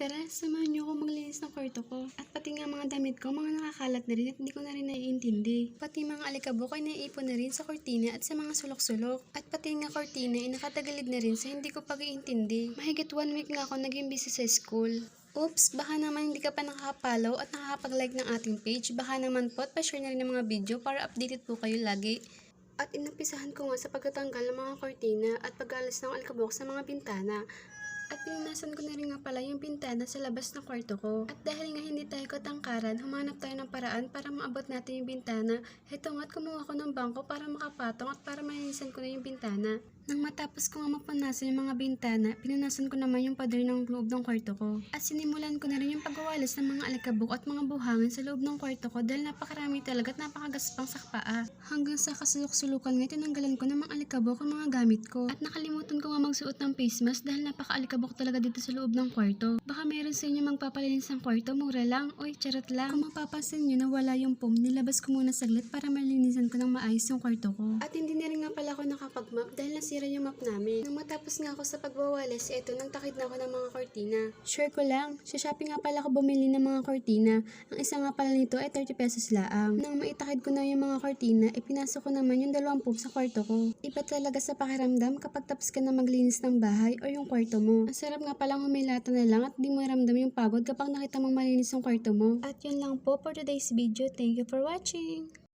Tara, samahan niyo ako maglinis ng kwarto ko. At pati nga mga damit ko, mga nakakalat na rin at hindi ko na rin naiintindi. Pati mga alikabok ay naiipon na rin sa kortina at sa mga sulok-sulok. At pati nga kortina ay nakatagalid na rin sa hindi ko pag-iintindi. Mahigit one week nga ako naging busy sa school. Oops, baka naman hindi ka pa nakaka-follow at nakakapag-like ng ating page. Baka naman po at pa-share na rin ng mga video para updated po kayo lagi. At inumpisahan ko nga sa pagtatanggal ng mga kortina at pag-alis ng alikabok sa mga bintana. At pinunasan ko na rin nga pala yung bintana sa labas ng kwarto ko. At dahil nga hindi tayo katangkaran, humanap tayo ng paraan para maabot natin yung bintana. Heto nga't kumuha ko ng bangko para makapatong at para malinisan ko na yung bintana. Nang matapos ko nga mapunasan yung mga bintana, pinunasan ko naman yung pader ng loob ng kwarto ko. At sinimulan ko na rin yung pagwawalis ng mga alikabok at mga buhangin sa loob ng kwarto ko dahil napakarami talaga at napakagaspang sa paa. Hanggang sa kasulok-sulukan nga tinanggalan ko ng mga alikabok ang mga gamit ko. At nakalimutan ko nga magsuot ng face mask dahil napaka-alikabok talaga dito sa loob ng kwarto. Baka meron sa inyo magpapalinis ng kwarto, mura lang. Oy, charot lang. Kung mapapansin nyo na wala yung foam, nilabas ko muna saglit para malinisan ko ng maayos yung kwarto ko. At hindi na rin nga nakapag-map dahil nasira yung map namin. Nung matapos nga ako sa pagwawalis, eto, nagtakid na ako ng mga kortina. Sure ko lang, sa Shopee nga pala ako bumili ng mga kortina. Ang isa nga pala nito ay 30 pesos laang. Nang maitakid ko na yung mga kortina, ipinasok ko naman yung dalawang foam sa kwarto ko. Iba talaga sa pakiramdam kapag tapos ka na maglinis ng bahay o yung kwarto mo. Ang sarap nga palang humilata na lang at di mo ramdam yung pagod kapag nakita mong malinis yung kwarto mo. At yun lang po for today's video. Thank you for watching!